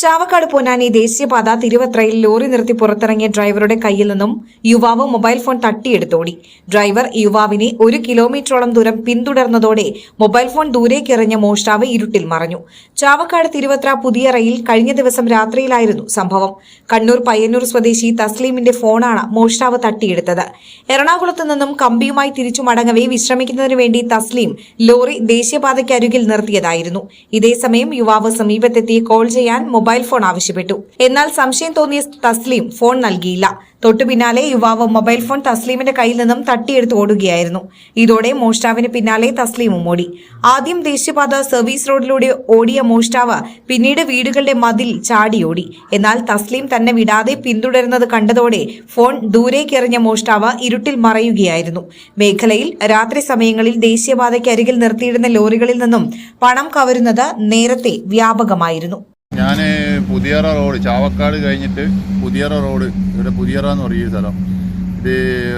Chavakkad Ponnani ദേശീയപാത തിരുവത്രയിൽ lorry നിർത്തി പുറത്തിറങ്ങിയ ഡ്രൈവറുടെ കയ്യിൽ നിന്നും യുവാവ് മൊബൈൽ ഫോൺ തട്ടിയെടുത്തോടി. ഡ്രൈവർ യുവാവിനെ ഒരു കിലോമീറ്ററോളം ദൂരം പിന്തുടർന്നതോടെ മൊബൈൽ ഫോൺ ദൂരേക്ക് എറിഞ്ഞ മോഷ്ടാവ് ഇരുട്ടിൽ മറഞ്ഞു. ചാവക്കാട് തിരുവത്ര പുതിയ റയിൽ കഴിഞ്ഞ ദിവസം രാത്രിയിലായിരുന്നു സംഭവം. കണ്ണൂർ പയ്യന്നൂർ സ്വദേശി തസ്ലീമിന്റെ ഫോണാണ് മോഷ്ടാവ് തട്ടിയെടുത്തത്. എറണാകുളത്ത് നിന്നും കമ്പിയുമായി തിരിച്ചു മടങ്ങവേ വിശ്രമിക്കുന്നതിനു വേണ്ടി തസ്ലീം ലോറി ദേശീയപാതയ്ക്കരികിൽ നിർത്തിയതായിരുന്നു. ഇതേസമയം യുവാവ് സമീപത്തെത്തി കോൾ ചെയ്യാൻ മൊബൈൽ ഫോൺ ആവശ്യപ്പെട്ടു. എന്നാൽ സംശയം തോന്നിയ തസ്ലീം ഫോൺ നൽകിയില്ല. തൊട്ടു പിന്നാലെ യുവാവ് മൊബൈൽ ഫോൺ തസ്ലീമിന്റെ കയ്യിൽ നിന്നും തട്ടിയെടുത്ത് ഓടുകയായിരുന്നു. ഇതോടെ മോഷ്ടാവിന് പിന്നാലെ തസ്ലീമും ഓടി. ആദ്യം ദേശീയപാത സർവീസ് റോഡിലൂടെ ഓടിയ മോഷ്ടാവ് പിന്നീട് വീടുകളുടെ മതിൽ ചാടിയോടി എന്നാൽ തസ്ലീം തന്നെ വിടാതെ പിന്തുടരുന്നത് കണ്ടതോടെ ഫോൺ ദൂരേക്കെറിഞ്ഞ മോഷ്ടാവ് ഇരുട്ടിൽ മറയുകയായിരുന്നു. മേഖലയിൽ രാത്രി സമയങ്ങളിൽ ദേശീയപാതയ്ക്കരികിൽ നിർത്തിയിടുന്ന ലോറികളിൽ നിന്നും പണം കവരുന്നത് നേരത്തെ വ്യാപകമായിരുന്നു. ഞാൻ പുതിയറ റോഡ് ചാവക്കാട് കഴിഞ്ഞിട്ട് പുതിയറ റോഡ് ഇവിടെ പുതിയറ എന്ന് പറയുന്ന സ്ഥലം. ഇത്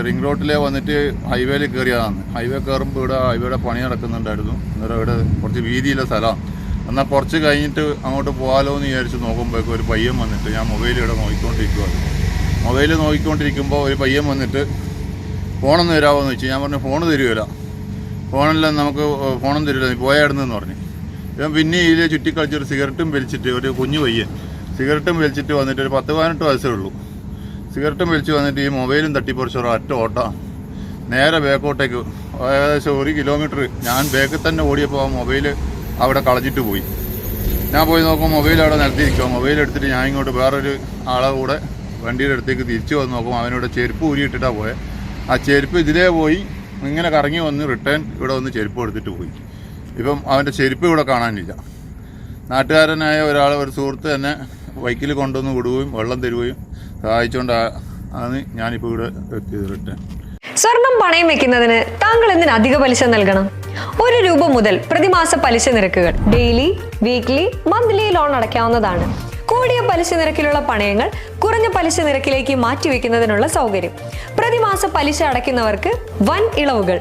റിംഗ് റോഡിലെ വന്നിട്ട് ഹൈവേയിൽ കയറിയതാണ്. ഹൈവേ കയറുമ്പോൾ ഇവിടെ ഹൈവേയുടെ പണി നടക്കുന്നുണ്ടായിരുന്നു. അന്നേരം ഇവിടെ കുറച്ച് വീതിയുള്ള സ്ഥലമാണ് എന്നാൽ കുറച്ച് കഴിഞ്ഞിട്ട് അങ്ങോട്ട് പോകാലോ എന്ന് വിചാരിച്ച് നോക്കുമ്പോഴേക്കും ഒരു പയ്യൻ വന്നിട്ട് ഞാൻ മൊബൈൽ ഇവിടെ നോക്കിക്കൊണ്ടിരിക്കുവാണ്. മൊബൈൽ നോക്കിക്കൊണ്ടിരിക്കുമ്പോൾ ഒരു പയ്യൻ വന്നിട്ട് ഫോണൊന്ന് തരാമോ എന്ന് വെച്ചു ഞാൻ പറഞ്ഞു ഫോൺ തരുമല്ല ഫോണെല്ലാം നമുക്ക് ഫോണൊന്നും തരില്ല നീ പോയായിരുന്നെന്ന് പറഞ്ഞു. ഇവൻ പിന്നെ ഇതിൽ ചുറ്റിക്കളിച്ചൊരു സിഗരറ്റും വലിച്ചിട്ട് ഒരു കുഞ്ഞു പയ്യൻ. സിഗരറ്റും വലിച്ചിട്ട് വന്നിട്ട് ഒരു പത്ത് പതിനെട്ട് വയസ്സേ ഉള്ളൂ. സിഗരറ്റും വലിച്ച് വന്നിട്ട് ഈ മൊബൈലും തട്ടിപ്പറിച്ച ഒറ്റ ഓട്ട. നേരെ ബേക്കോട്ടേക്ക് ഏകദേശം ഒരു കിലോമീറ്റർ ഞാൻ ബാക്കിൽ തന്നെ ഓടിയപ്പോൾ ആ മൊബൈൽ അവിടെ കളഞ്ഞിട്ട് പോയി. ഞാൻ പോയി നോക്കുമ്പോൾ മൊബൈൽ അവിടെ നിലത്തിരിക്കുക. മൊബൈൽ എടുത്തിട്ട് ഞാൻ ഇങ്ങോട്ട് വേറൊരു ആളെ കൂടെ വണ്ടിയുടെ അടുത്തേക്ക് തിരിച്ചു വന്ന് നോക്കുമ്പോൾ അവനോട് ചെരുപ്പ് ഊരിയിട്ടിട്ടാണ് പോയത് ആ ചെരുപ്പ് ഇതിലേ പോയി. ഇങ്ങനെ കറങ്ങി വന്ന് റിട്ടേൺ ഇവിടെ വന്ന് ചെരുപ്പ് എടുത്തിട്ട് പോയി. ഇപ്പം അവന്റെ ചെരുപ്പ് ഇവിടെ കാണാനില്ല. നാട്ടുകാരനായ ഒരാൾ ഒരു സുഹൃത്ത് തന്നെ വൈക്കിൽ കൊണ്ടുവന്ന് വിടുകയും വെള്ളം തരുകയും സഹായിച്ചുകൊണ്ട് ആണ് ഞാനിപ്പോൾ ഇവിടെ എത്തിയത് റിട്ടേൺ. സ്വർണം പണയം വെക്കുന്നതിന് താങ്കൾ എന്തിന് അധിക പലിശ നൽകണം? ഒരു രൂപ മുതൽ പ്രതിമാസ പലിശ നിരക്കുകൾ ഡെയിലി വീക്ക്ലി മന്ത്ലി ലോൺ അടയ്ക്കാവുന്നതാണ്. കൂടിയ പലിശ നിരക്കിലുള്ള പണയങ്ങൾ കുറഞ്ഞ പലിശ നിരക്കിലേക്ക് മാറ്റിവെക്കുന്നതിനുള്ള സൗകര്യം. പ്രതിമാസ പലിശ അടയ്ക്കുന്നവർക്ക് വൻ ഇളവുകൾ.